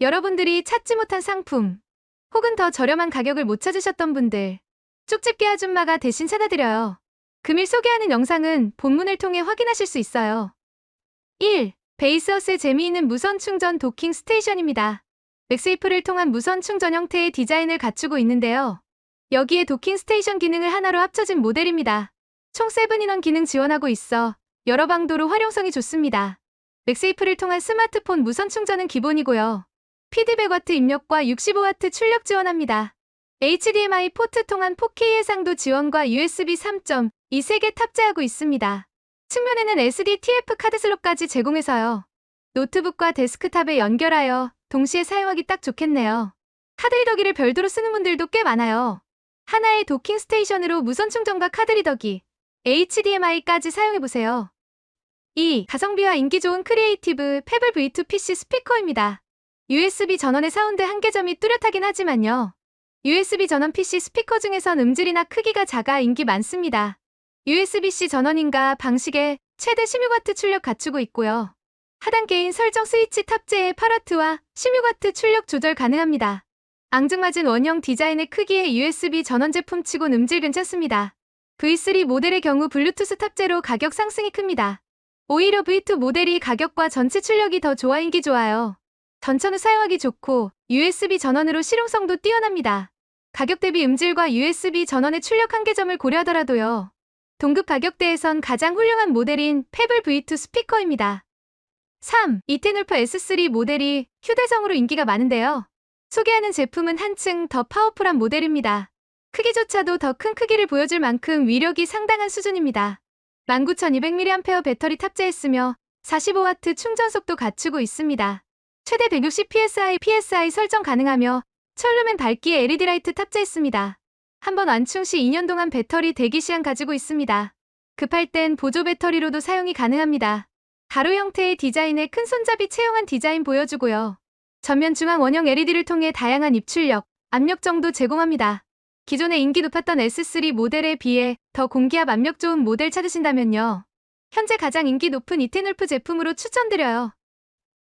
여러분들이 찾지 못한 상품, 혹은 더 저렴한 가격을 못 찾으셨던 분들, 쪽집게 아줌마가 대신 찾아드려요. 금일 소개하는 영상은 본문을 통해 확인하실 수 있어요. 1. 베이스어스의 재미있는 무선 충전 도킹 스테이션입니다. 맥스이프를 통한 무선 충전 형태의 디자인을 갖추고 있는데요. 여기에 도킹 스테이션 기능을 하나로 합쳐진 모델입니다. 총 7인원 기능 지원하고 있어 여러 방도로 활용성이 좋습니다. 맥스이프를 통한 스마트폰 무선 충전은 기본이고요. 피드백와트 입력과 65와트 출력 지원합니다. HDMI 포트 통한 4K 해상도 지원과 USB 3.2 3개 탑재하고 있습니다. 측면에는 SD-TF 카드 슬롯까지 제공해서요. 노트북과 데스크탑에 연결하여 동시에 사용하기 딱 좋겠네요. 카드 리더기를 별도로 쓰는 분들도 꽤 많아요. 하나의 도킹 스테이션으로 무선 충전과 카드 리더기, HDMI까지 사용해보세요. 2. 가성비와 인기 좋은 크리에이티브 페블 V2 PC 스피커입니다. USB 전원의 사운드 한계점이 뚜렷하긴 하지만요. USB 전원 PC 스피커 중에선 음질이나 크기가 작아 인기 많습니다. USB-C 전원인가 방식에 최대 16W 출력 갖추고 있고요. 하단 게인 설정 스위치 탑재에 8W와 16W 출력 조절 가능합니다. 앙증맞은 원형 디자인의 크기의 USB 전원 제품치곤 음질 괜찮습니다. V3 모델의 경우 블루투스 탑재로 가격 상승이 큽니다. 오히려 V2 모델이 가격과 전체 출력이 더 좋아 인기 좋아요. 전천후 사용하기 좋고 USB 전원으로 실용성도 뛰어납니다. 가격 대비 음질과 USB 전원의 출력 한계점을 고려하더라도요. 동급 가격대에선 가장 훌륭한 모델인 페블 V2 스피커입니다. 3. 이테놀프 S3 모델이 휴대성으로 인기가 많은데요. 소개하는 제품은 한층 더 파워풀한 모델입니다. 크기조차도 더 큰 크기를 보여줄 만큼 위력이 상당한 수준입니다. 19200mAh 배터리 탑재했으며 45W 충전 속도 갖추고 있습니다. 최대 160 psi PSI 설정 가능하며 철루멘 밝기에 LED 라이트 탑재했습니다. 한번 완충 시 2년 동안 배터리 대기 시간 가지고 있습니다. 급할 땐 보조 배터리로도 사용이 가능합니다. 가로 형태의 디자인에 큰 손잡이 채용한 디자인 보여주고요. 전면 중앙 원형 LED를 통해 다양한 입출력, 압력 정도 제공합니다. 기존에 인기 높았던 S3 모델에 비해 더 공기압 압력 좋은 모델 찾으신다면요. 현재 가장 인기 높은 이테놀프 제품으로 추천드려요.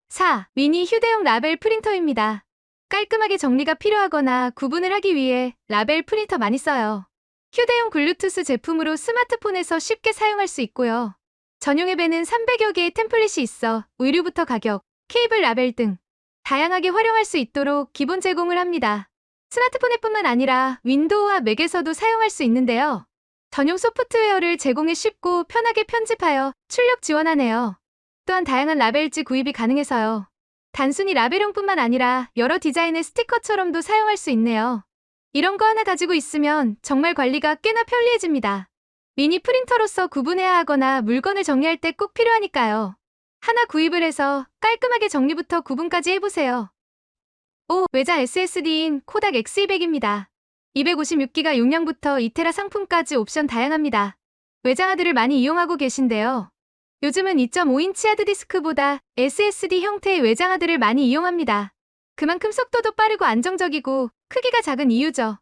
4. 미니 휴대용 라벨 프린터입니다. 깔끔하게 정리가 필요하거나 구분을 하기 위해 라벨 프린터 많이 써요. 휴대용 블루투스 제품으로 스마트폰에서 쉽게 사용할 수 있고요. 전용 앱에는 300여 개의 템플릿이 있어 의류부터 가격, 케이블 라벨 등 다양하게 활용할 수 있도록 기본 제공을 합니다. 스마트폰에뿐만 아니라 윈도우와 맥에서도 사용할 수 있는데요. 전용 소프트웨어를 제공해 쉽고 편하게 편집하여 출력 지원하네요. 또한 다양한 라벨지 구입이 가능해서요. 단순히 라벨용뿐만 아니라 여러 디자인의 스티커처럼도 사용할 수 있네요. 이런 거 하나 가지고 있으면 정말 관리가 꽤나 편리해집니다. 미니 프린터로서 구분해야 하거나 물건을 정리할 때 꼭 필요하니까요. 하나 구입을 해서 깔끔하게 정리부터 구분까지 해보세요. 5. 외장 SSD인 코닥 X200입니다. 256기가 용량부터 2테라 상품까지 옵션 다양합니다. 외장하드를 많이 이용하고 계신데요. 요즘은 2.5인치 하드디스크보다 SSD 형태의 외장 하드를 많이 이용합니다. 그만큼 속도도 빠르고 안정적이고 크기가 작은 이유죠.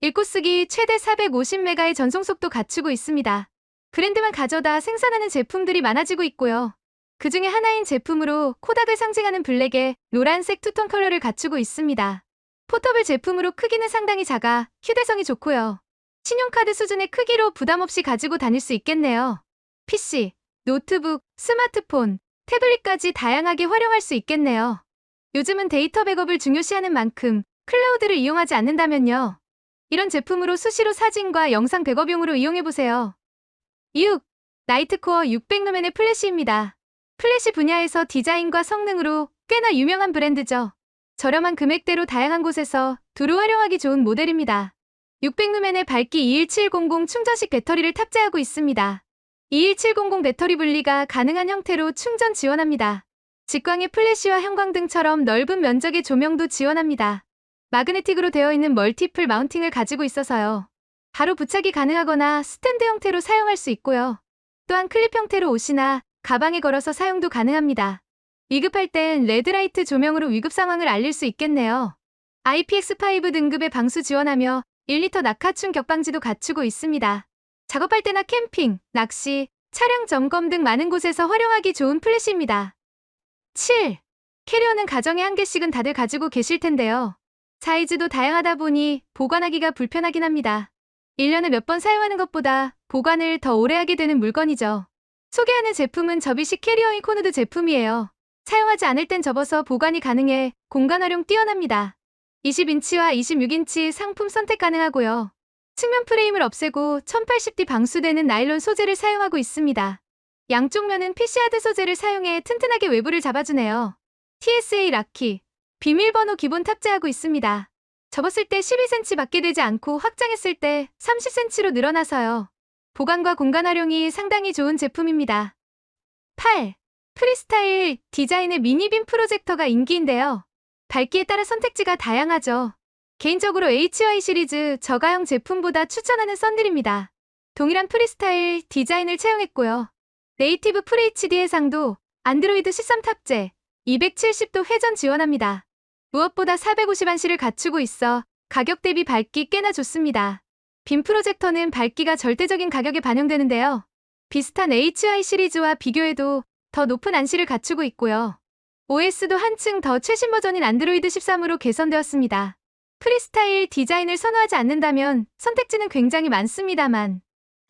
읽고 쓰기 최대 450메가의 전송 속도 갖추고 있습니다. 브랜드만 가져다 생산하는 제품들이 많아지고 있고요. 그 중에 하나인 제품으로 코닥을 상징하는 블랙에 노란색 투톤 컬러를 갖추고 있습니다. 포터블 제품으로 크기는 상당히 작아 휴대성이 좋고요. 신용카드 수준의 크기로 부담 없이 가지고 다닐 수 있겠네요. PC, 노트북, 스마트폰, 태블릿까지 다양하게 활용할 수 있겠네요. 요즘은 데이터 백업을 중요시하는 만큼 클라우드를 이용하지 않는다면요. 이런 제품으로 수시로 사진과 영상 백업용으로 이용해보세요. 6. 나이트코어 600루멘의 플래시입니다. 플래시 분야에서 디자인과 성능으로 꽤나 유명한 브랜드죠. 저렴한 금액대로 다양한 곳에서 두루 활용하기 좋은 모델입니다. 600루멘의 밝기 21700 충전식 배터리를 탑재하고 있습니다. 21700 배터리 분리가 가능한 형태로 충전 지원합니다. 직광의 플래시와 형광등처럼 넓은 면적의 조명도 지원합니다. 마그네틱으로 되어 있는 멀티플 마운팅을 가지고 있어서요. 바로 부착이 가능하거나 스탠드 형태로 사용할 수 있고요. 또한 클립 형태로 옷이나 가방에 걸어서 사용도 가능합니다. 위급할 땐 레드라이트 조명으로 위급 상황을 알릴 수 있겠네요. IPX5 등급의 방수 지원하며 1리터 낙하충 격방지도 갖추고 있습니다. 작업할 때나 캠핑, 낚시, 차량 점검 등 많은 곳에서 활용하기 좋은 플래시입니다. 7. 캐리어는 가정에 한 개씩은 다들 가지고 계실 텐데요. 사이즈도 다양하다 보니 보관하기가 불편하긴 합니다. 1년에 몇 번 사용하는 것보다 보관을 더 오래 하게 되는 물건이죠. 소개하는 제품은 접이식 캐리어인 코누드 제품이에요. 사용하지 않을 땐 접어서 보관이 가능해 공간 활용 뛰어납니다. 20인치와 26인치 상품 선택 가능하고요. 측면 프레임을 없애고 1080D 방수되는 나일론 소재를 사용하고 있습니다. 양쪽 면은 PC하드 소재를 사용해 튼튼하게 외부를 잡아주네요. TSA 락키, 비밀번호 기본 탑재하고 있습니다. 접었을 때 12cm 밖에 되지 않고 확장했을 때 30cm로 늘어나서요. 보관과 공간 활용이 상당히 좋은 제품입니다. 8. 프리스타일 디자인의 미니빔 프로젝터가 인기인데요. 밝기에 따라 선택지가 다양하죠. 개인적으로 HY 시리즈 저가형 제품보다 추천하는 썬들입니다. 동일한 프리스타일 디자인을 채용했고요. 네이티브 FHD 해상도 안드로이드 13 탑재 270도 회전 지원합니다. 무엇보다 450안시를 갖추고 있어 가격 대비 밝기 꽤나 좋습니다. 빔 프로젝터는 밝기가 절대적인 가격에 반영되는데요. 비슷한 HY 시리즈와 비교해도 더 높은 안시를 갖추고 있고요. OS도 한층 더 최신 버전인 안드로이드 13으로 개선되었습니다. 프리스타일 디자인을 선호하지 않는다면 선택지는 굉장히 많습니다만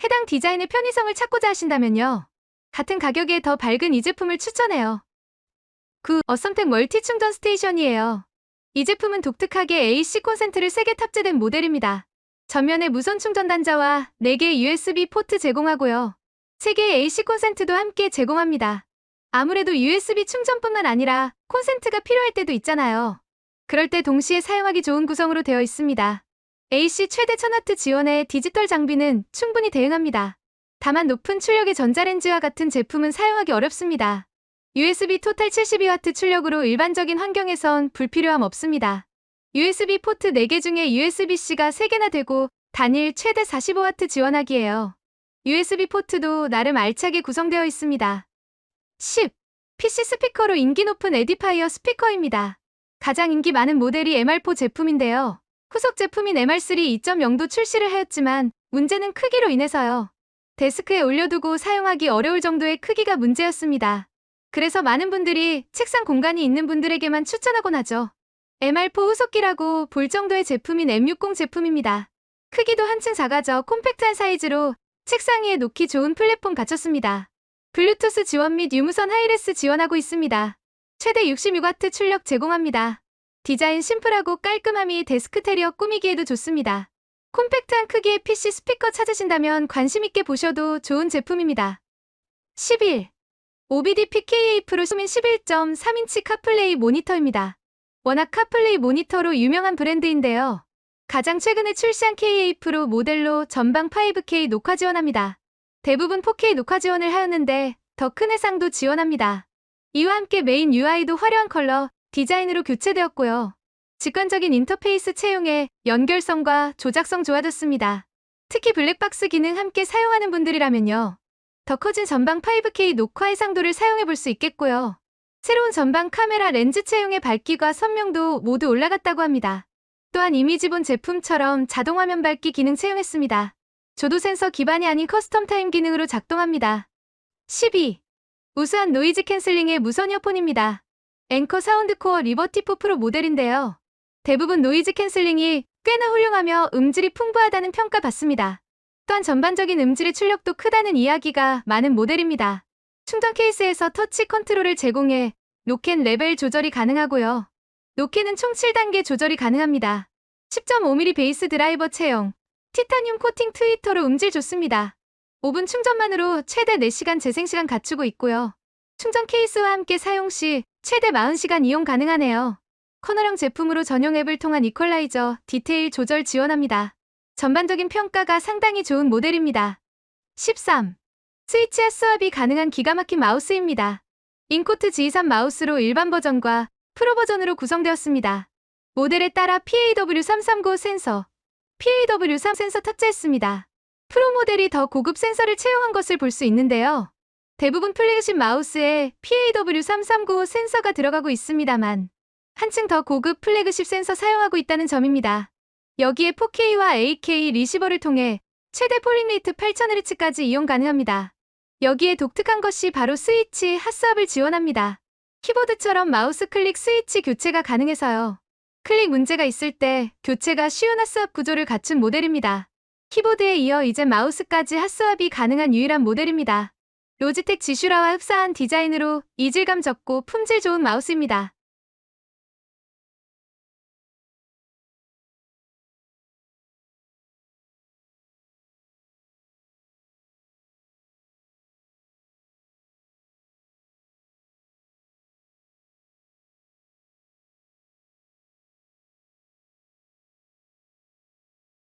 해당 디자인의 편의성을 찾고자 하신다면요. 같은 가격에 더 밝은 이 제품을 추천해요. 9. 어썸텍 멀티 충전 스테이션이에요. 이 제품은 독특하게 AC 콘센트를 3개 탑재된 모델입니다. 전면에 무선 충전 단자와 4개의 USB 포트 제공하고요. 3개의 AC 콘센트도 함께 제공합니다. 아무래도 USB 충전뿐만 아니라 콘센트가 필요할 때도 있잖아요. 그럴 때 동시에 사용하기 좋은 구성으로 되어 있습니다. AC 최대 1000W 지원의 디지털 장비는 충분히 대응합니다. 다만 높은 출력의 전자레인지와 같은 제품은 사용하기 어렵습니다. USB 토탈 72W 출력으로 일반적인 환경에선 불필요함 없습니다. USB 포트 4개 중에 USB-C가 3개나 되고 단일 최대 45W 지원하기에요. USB 포트도 나름 알차게 구성되어 있습니다. 10. PC 스피커로 인기 높은 에디파이어 스피커입니다. 가장 인기 많은 모델이 MR4 제품인데요. 후속 제품인 MR3 2.0도 출시를 하였지만 문제는 크기로 인해서요. 데스크에 올려두고 사용하기 어려울 정도의 크기가 문제였습니다. 그래서 많은 분들이 책상 공간이 있는 분들에게만 추천하곤 하죠. MR4 후속기라고 볼 정도의 제품인 M60 제품입니다. 크기도 한층 작아져 콤팩트한 사이즈로 책상 위에 놓기 좋은 플랫폼 갖췄습니다. 블루투스 지원 및 유무선 하이레스 지원하고 있습니다. 최대 66W 출력 제공합니다. 디자인 심플하고 깔끔함이 데스크 테리어 꾸미기에도 좋습니다. 콤팩트한 크기의 PC 스피커 찾으신다면 관심있게 보셔도 좋은 제품입니다. 11. OBD PKA 프로 수민 11.3인치 카플레이 모니터입니다. 워낙 카플레이 모니터로 유명한 브랜드인데요. 가장 최근에 출시한 KA 프로 모델로 전방 5K 녹화 지원합니다. 대부분 4K 녹화 지원을 하였는데 더 큰 해상도 지원합니다. 이와 함께 메인 UI도 화려한 컬러, 디자인으로 교체되었고요. 직관적인 인터페이스 채용에 연결성과 조작성 좋아졌습니다. 특히 블랙박스 기능 함께 사용하는 분들이라면요. 더 커진 전방 5K 녹화 해상도를 사용해 볼 수 있겠고요. 새로운 전방 카메라 렌즈 채용의 밝기와 선명도 모두 올라갔다고 합니다. 또한 이미 지본 제품처럼 자동 화면 밝기 기능 채용했습니다. 조도 센서 기반이 아닌 커스텀 타임 기능으로 작동합니다. 12. 우수한 노이즈 캔슬링의 무선 이어폰입니다. 앵커 사운드 코어 리버티 4 프로 모델인데요. 대부분 노이즈 캔슬링이 꽤나 훌륭하며 음질이 풍부하다는 평가 받습니다. 또한 전반적인 음질의 출력도 크다는 이야기가 많은 모델입니다. 충전 케이스에서 터치 컨트롤을 제공해 노캔 레벨 조절이 가능하고요. 노캔은 총 7단계 조절이 가능합니다. 10.5mm 베이스 드라이버 체형, 티타늄 코팅 트위터로 음질 좋습니다. 5분 충전만으로 최대 4시간 재생시간 갖추고 있고요. 충전 케이스와 함께 사용 시 최대 40시간 이용 가능하네요. 커널형 제품으로 전용 앱을 통한 이퀄라이저, 디테일 조절 지원합니다. 전반적인 평가가 상당히 좋은 모델입니다. 13. 스위치와 수압이 가능한 기가 막힌 마우스입니다. 인코트 G3 마우스로 일반 버전과 프로 버전으로 구성되었습니다. 모델에 따라 PAW339 센서, PAW3 센서 탑재했습니다. 프로 모델이 더 고급 센서를 채용한 것을 볼 수 있는데요. 대부분 플래그십 마우스에 PAW3395 센서가 들어가고 있습니다만 한층 더 고급 플래그십 센서 사용하고 있다는 점입니다. 여기에 4K와 8K 리시버를 통해 최대 폴링레이트 8000Hz까지 이용 가능합니다. 여기에 독특한 것이 바로 스위치 핫스압을 지원합니다. 키보드처럼 마우스 클릭 스위치 교체가 가능해서요. 클릭 문제가 있을 때 교체가 쉬운 핫스왑 구조를 갖춘 모델입니다. 키보드에 이어 이제 마우스까지 핫스왑이 가능한 유일한 모델입니다. 로지텍 지슈라와 흡사한 디자인으로 이질감 적고 품질 좋은 마우스입니다.